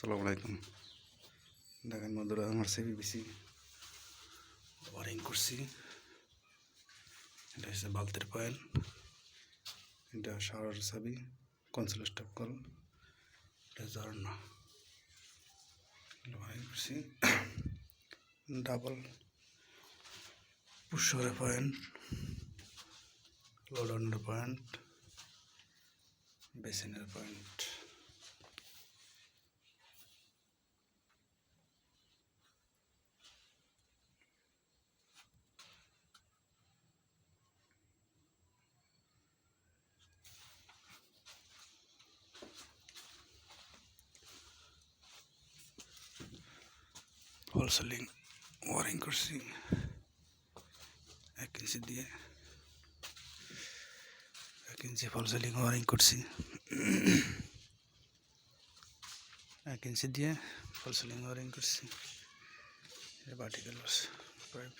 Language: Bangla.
আসসালামু আলাইকুম। দেখেন বন্ধুরা, আমার সিবিবিসি ওয়ারিং করছি। এটা হচ্ছে বালতির পয়েন্ট এটা শাওয়ার চাবি কনসোল স্টপ কল এটা ঝর্ণা। ওয়ারিং করছি। ডাবল পুষরের পয়েন্ট লোডনের পয়েন্ট বেসিনের পয়েন্ট ফল সিলিং ওয়ারিং করছি এক ইঞ্চি দিয়ে এক ইঞ্চি ফল সিলিং ওয়ারিং করছি এক ইঞ্চি দিয়ে ফল সিলিং ওয়ারিং করছি বাটিকেল পাইপ আসছে